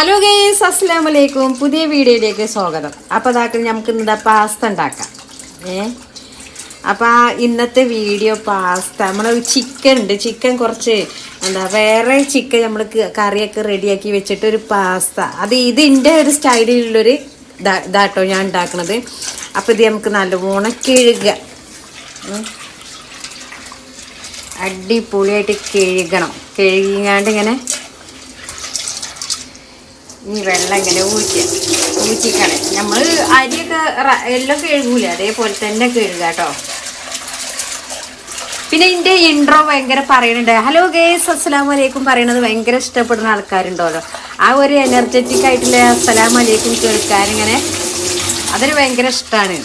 Hello guys അസ്സാം വലൈക്കും പുതിയ വീഡിയോയിലേക്ക് സ്വാഗതം. അപ്പോൾ അതാക്കി നമുക്ക് ഇന്നത്തെ പാസ്ത ഉണ്ടാക്കാം. ഏ? അപ്പോൾ ഇന്നത്തെ വീഡിയോ പാസ്ത നമ്മൾ ചിക്കൻ ഉണ്ട്. ചിക്കൻ കുറച്ച് എന്താ വേറെ ചിക്കൻ നമ്മൾ കറിയൊക്കെ റെഡിയാക്കി വെച്ചിട്ട് ഒരു പാസ്ത അത് ഇതിന്റെ ഒരു സ്റ്റൈലിലുള്ളൊരു ഇതാ- ഇതാട്ടോ ഞാൻ ഉണ്ടാക്കുന്നത് അപ്പോൾ ഇത് നമുക്ക് നല്ല ഉണക്കിഴുക. അടിപൊളിയായിട്ട് കഴുകണം. കഴുകിങ്ങാണ്ട് ഇങ്ങനെ ഈ വെള്ളം ഇങ്ങനെ ഊറ്റി ഊറ്റിക്കളെ നമ്മൾ അരിയൊക്കെ എല്ലാം കഴുകൂല? അതേപോലെ തന്നെ കഴുകുക കേട്ടോ. പിന്നെ എന്റെ ഇൻട്രോ ഭയങ്കര പറയുന്നുണ്ട് ഹലോ ഗേസ് അസ്സലാം വലൈക്കും പറയണത് ഭയങ്കര ഇഷ്ടപ്പെടുന്ന ആൾക്കാരുണ്ടല്ലോ? ആ ഒരു എനർജറ്റിക് ആയിട്ടുള്ള അസ്സലാം വലൈക്കും കേൾക്കാനിങ്ങനെ അതൊരു ഭയങ്കര ഇഷ്ടമാണ്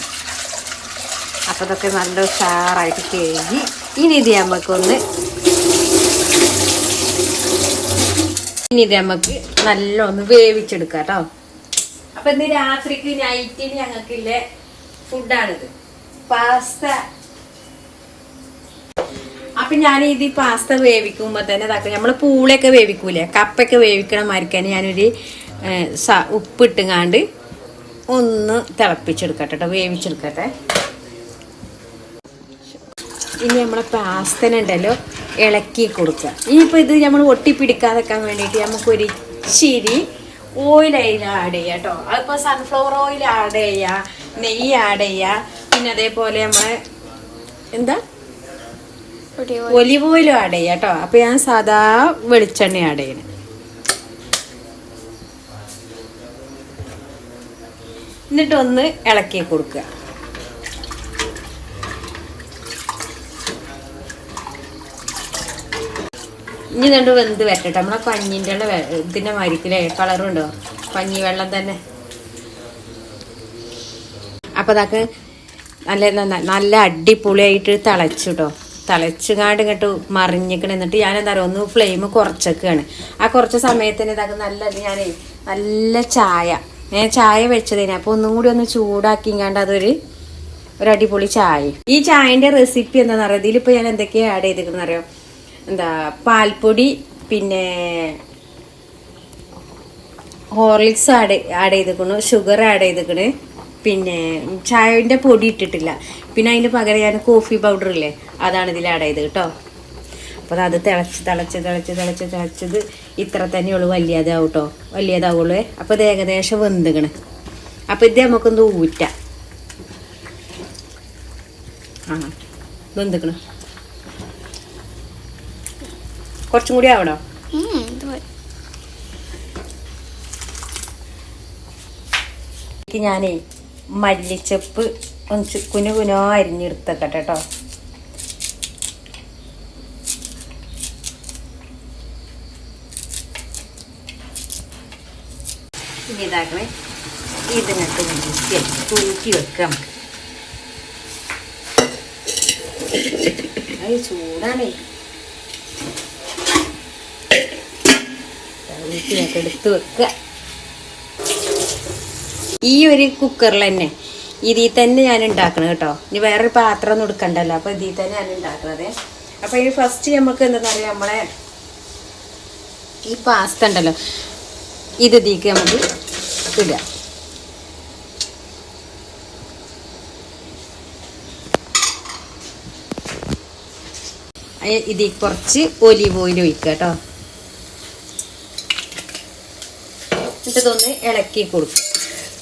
അപ്പോൾ അതൊക്കെ നല്ല ഉഷാറായിട്ട് കഴുകി ഇനി ഇത് നമുക്കൊന്ന് ഇനി ഇത് നമുക്ക് നല്ല ഒന്ന് വേവിച്ചെടുക്കാം കേട്ടോ അപ്പൊ ഇന്ന് രാത്രിക്ക് നൈറ്റിന് ഞങ്ങൾക്കില്ല ഫുഡാണിത് പാസ്ത. അപ്പൊ ഞാൻ ഇത് പാസ്ത വേവിക്കുമ്പോ തന്നെ ഇതാക്കും നമ്മൾ പൂളയൊക്കെ വേവിക്കൂലേ? കപ്പൊക്കെ വേവിക്കണ മാതിരിക്കാൻ ഞാനൊരു ഉപ്പിട്ടുങ്ങാണ്ട് ഒന്ന് തിളപ്പിച്ചെടുക്കട്ടെ കേട്ടോ വേവിച്ചെടുക്കട്ടെ. ഇനി നമ്മളെ പാസ്തനുണ്ടല്ലോ ഇളക്കി കൊടുക്കുക ഇനിയിപ്പോൾ ഇത് നമ്മൾ ഒട്ടിപ്പിടിക്കാതെക്കാൻ വേണ്ടിയിട്ട് നമുക്കൊരു ഇച്ചിരി ഓയിൽ അതിൽ ആഡ് ചെയ്യാം കേട്ടോ. അതിപ്പോൾ സൺഫ്ലവർ ഓയിൽ ആഡ് ചെയ്യുക നെയ്യ് ആഡ് ചെയ്യുക പിന്നെ അതേപോലെ നമ്മൾ എന്താ? ഒലിവ് ഓയിലും ആഡ് ചെയ്യാം കേട്ടോ. അപ്പോൾ ഞാൻ സാധാ വെളിച്ചെണ്ണ ആഡ് ചെയ്യണം എന്നിട്ടൊന്ന് ഇളക്കി കൊടുക്കുക ഇനി രണ്ട് വെന്ത് വരട്ടെ നമ്മളെ പഞ്ഞിന്റെ ഇതിന്റെ മരിക്കില്ലേ കളറുണ്ടോ? പഞ്ഞി വെള്ളം തന്നെ. അപ്പൊ അതൊക്കെ നല്ല നല്ല- അടിപൊളിയായിട്ട് തിളച്ചു കേട്ടോ തിളച്ചുകാണ്ട് ഇങ്ങോട്ട് മറിഞ്ഞിക്കണം. എന്നിട്ട് ഞാൻ എന്താ പറയുക ഒന്ന് ഫ്ലെയിം കുറച്ചൊക്കെയാണ്. ആ കുറച്ച സമയത്തിന് ഇതൊക്കെ നല്ല ഞാൻ നല്ല ചായ. ഞാൻ ചായ വെച്ചതിന്. അപ്പൊ ഒന്നും കൂടി ഒന്ന് ചൂടാക്കിങ്ങാണ്ട് അതൊരു ഒരു അടിപൊളി ചായ. ഈ ചായന്റെ റെസിപ്പി എന്താണെന്ന് അറിയാം? ഇതിലിപ്പോ ഞാൻ എന്തൊക്കെയാ ആഡ് ചെയ്തിരിക്കുന്ന അറിയാം? എന്താ പാൽപ്പൊടി പിന്നെ ഹോർലിക്സ് ആഡ് ആഡ് ചെയ്തിക്കണു ഷുഗർ ആഡ് ചെയ്തിക്കണ് പിന്നെ ചായന്റെ പൊടി ഇട്ടിട്ടില്ല. പിന്നെ അതിന് പകരം ഞാൻ കോഫി പൗഡർ ഇല്ലേ അതാണ് ഇതിൽ ആഡ് ചെയ്ത് കേട്ടോ. അപ്പോൾ അത് തിളച്ച് തിളച്ച് തിളച്ച് തിളച്ച് തിളച്ചത് ഇത്ര തന്നെയുള്ളൂ വലിയതാവും കേട്ടോ. വലിയതാവുള്ളൂ. അപ്പോൾ ഇത് ഏകദേശം വെന്തുകണ് അപ്പോൾ ഇത് നമുക്കൊന്ന് ഊറ്റ. ആ വെന്തുക്കണ്. കുറച്ചും കൂടി ആവണോ? ഞാനേ മല്ലിച്ചപ്പ് ഒന്ന് കുനു കുനോ അരിഞ്ഞെടുത്തക്കട്ടെ കേട്ടോ. ഇതാക്കണേ. ഇതിനകത്ത് തൂക്കി വെക്കാം അത് ചൂടാണേ. ഊറ്റിനൊക്കെ എടുത്ത് വെക്കുക. ഈ ഒരു കുക്കറിൽ തന്നെ ഇതിൽ തന്നെ ഞാൻ ഉണ്ടാക്കണം കേട്ടോ. ഇനി വേറൊരു പാത്രം ഒന്നും എടുക്കണ്ടല്ലോ. അപ്പൊ ഇതിൽ തന്നെ ഞാൻ ഉണ്ടാക്കണത്. അപ്പൊ ഇനി ഫസ്റ്റ് നമുക്ക് എന്താ പറയാ നമ്മളെ ഈ പാസ്ത ഉണ്ടല്ലോ. ഇത് ഇതിക്ക് നമുക്ക് ഇടാം അയ- ഇതിൽ കുറച്ച് ഒലിവ് ഓയിൽ ഒഴിക്കുക കേട്ടോ. എന്നിട്ട് ഇതൊന്ന് ഇളക്കി കൊടുക്കും.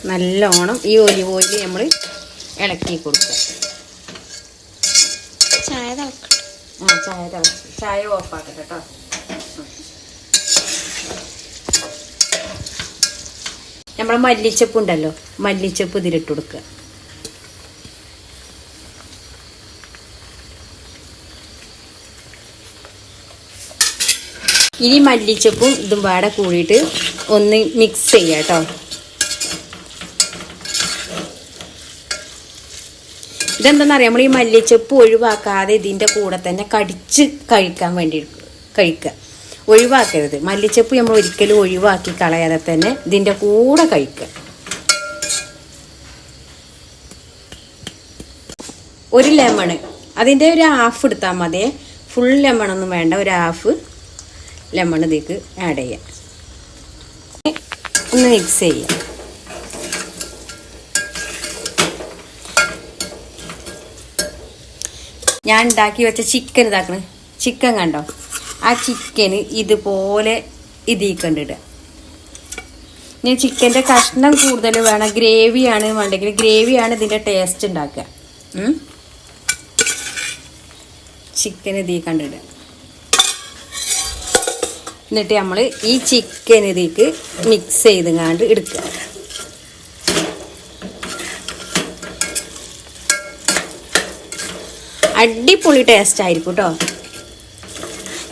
നല്ലോണം ഈ ഒലിവ് ഓയിൽ നമ്മൾ ഇളക്കി കൊടുക്കുക ചായ തിളക്കട്ടെ. ആ ചായ തിളച്ച്. ചായ ഓഫാക്കട്ടെ കേട്ടോ നമ്മളെ മല്ലിച്ചപ്പ് ഉണ്ടല്ലോ മല്ലിച്ചപ്പ് ഇതിലിട്ട് കൊടുക്കുക. ഇനി മല്ലിച്ചപ്പും ഇതും പാടെ കൂടിയിട്ട് ഒന്ന് മിക്സ് ചെയ്യാം കേട്ടോ ഇതെന്താണെന്നറിയാം നമ്മൾ ഈ മല്ലിച്ചപ്പ് ഒഴിവാക്കാതെ ഇതിന്റെ കൂടെ തന്നെ കടിച്ച് കഴിക്കാൻ വേണ്ടി കഴിക്കുക ഒഴിവാക്കരുത്. മല്ലിച്ചപ്പ് നമ്മൾ ഒരിക്കലും ഒഴിവാക്കി കളയാതെ തന്നെ ഇതിന്റെ കൂടെ കഴിക്കുക ഒരു ലെമണ് അതിന്റെ ഒരു ഹാഫ് എടുത്താൽ മതിയെ ഫുൾ ലെമണൊന്നും വേണ്ട. ഒരു ഹാഫ് ലെമൺ ഇതിക്ക് ആഡ് ചെയ്യാം. ഒന്ന് മിക്സ് ചെയ്യാം. ഞാൻ ഉണ്ടാക്കി വെച്ച ചിക്കൻ ഇതാക്കണ്. ചിക്കൻ കണ്ടോ? ആ ചിക്കന് ഇതുപോലെ ഞാൻ ഇനി ചിക്കന്റെ കഷ്ണം കൂടുതൽ വേണം. ഗ്രേവിയാണ് വേണ്ടെങ്കിൽ ഗ്രേവിയാണ് ഇതിന്റെ ടേസ്റ്റ് ഉണ്ടാക്കുക. ചിക്കൻ ഇതിൽ എന്നിട്ട് നമ്മൾ ഈ ചിക്കൻ ഇതിലേക്ക് മിക്സ് ചെയ്ത് കണ്ട് എടുക്കുക. അടിപൊളി ടേസ്റ്റ് ആയിരിക്കും കേട്ടോ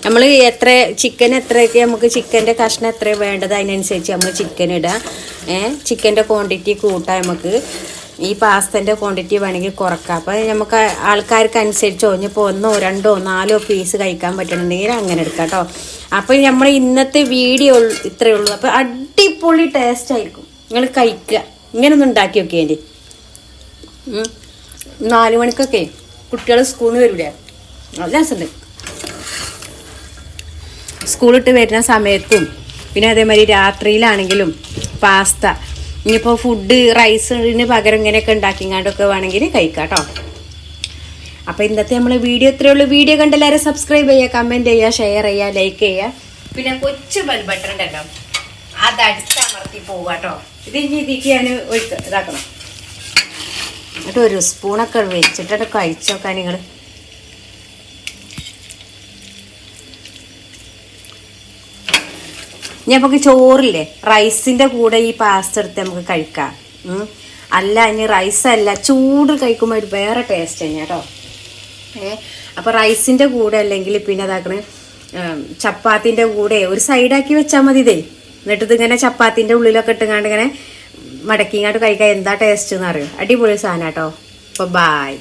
നമ്മൾ എത്ര ചിക്കൻ എത്രയൊക്കെ നമുക്ക് ചിക്കന്റെ കഷ്ണം എത്ര വേണ്ടത് അതിനനുസരിച്ച് നമ്മൾ ചിക്കൻ ഇടുക. ചിക്കന്റെ ക്വാണ്ടിറ്റി കൂട്ടാം നമുക്ക് ഈ പാസ്തന്റെ ക്വാണ്ടിറ്റി വേണമെങ്കിൽ കുറക്കാം. അപ്പോൾ നമുക്ക് ആൾക്കാർക്ക് അനുസരിച്ച് ഒഞ്ഞിപ്പോൾ ഒന്നോ രണ്ടോ നാലോ പീസ് കഴിക്കാൻ പറ്റണമെങ്കിൽ അങ്ങനെ എടുക്കാം കേട്ടോ അപ്പോൾ നമ്മൾ ഇന്നത്തെ വീഡിയോ ഇത്രയേ ഉള്ളൂ. അപ്പോൾ അടിപൊളി ടേസ്റ്റ് ആയിരിക്കും. നിങ്ങൾ കഴിക്കുക ഇങ്ങനെ ഒന്ന് ഉണ്ടാക്കി നോക്കിയേണ്ടി നാല് മണിക്കൊക്കെ കുട്ടികൾ സ്കൂളിൽ നിന്ന് വരില്ലേ നല്ല രസമുണ്ട് സ്കൂളിട്ട് വരുന്ന സമയത്തും പിന്നെ അതേമാതിരി രാത്രിയിലാണെങ്കിലും പാസ്ത ഇനിയിപ്പോൾ ഫുഡ് റൈസിന് പകരം ഇങ്ങനെയൊക്കെ ഉണ്ടാക്കിങ്ങാണ്ടൊക്കെ വേണമെങ്കിൽ കഴിക്കാം കേട്ടോ അപ്പോൾ ഇന്നത്തെ നമ്മൾ വീഡിയോ ഇത്രയേ ഉള്ളൂ. വീഡിയോ കണ്ട് എല്ലാവരും സബ്സ്ക്രൈബ് ചെയ്യുക കമന്റ് ചെയ്യുക ഷെയർ ചെയ്യുക ലൈക്ക് ചെയ്യുക. പിന്നെ കൊച്ചു ബെൽ ബട്ടൺ ഉണ്ടല്ലോ. അത് അടിച്ചമർത്തി പോവുക കേട്ടോ ഇത് ഇനി ഇതിക്ക് ഞാൻ ഇതാക്കണം. എന്നിട്ട് ഒരു സ്പൂണൊക്കെ വെച്ചിട്ട് കഴിച്ചോക്കാൻ നിങ്ങൾ ഇനി നമുക്ക് ചോറില്ലേ? റൈസിന്റെ കൂടെ ഈ പാസ്ത എടുത്ത് നമുക്ക് കഴിക്കാം. അല്ല ഇനി റൈസ് അല്ല ചൂട് കഴിക്കുമ്പോൾ ഒരു വേറെ ടേസ്റ്റ് തന്നെ കേട്ടോ. ഏ അപ്പൊ റൈസിന്റെ കൂടെ അല്ലെങ്കിൽ പിന്നെ അതാക്കണ് ചപ്പാത്തിന്റെ കൂടെ ഒരു സൈഡാക്കി വെച്ചാൽ മതി ഇതേ. എന്നിട്ട് ഇതിങ്ങനെ ചപ്പാത്തിന്റെ ഉള്ളിലൊക്കെ ഇട്ടുങ്ങാണ്ട് ഇങ്ങനെ മടക്കിങ്ങാട്ട് കഴിക്കാൻ എന്താ ടേസ്റ്റ് എന്ന് അറിയോ? അടിപൊളി സാധനം കേട്ടോ. അപ്പൊ ബായ്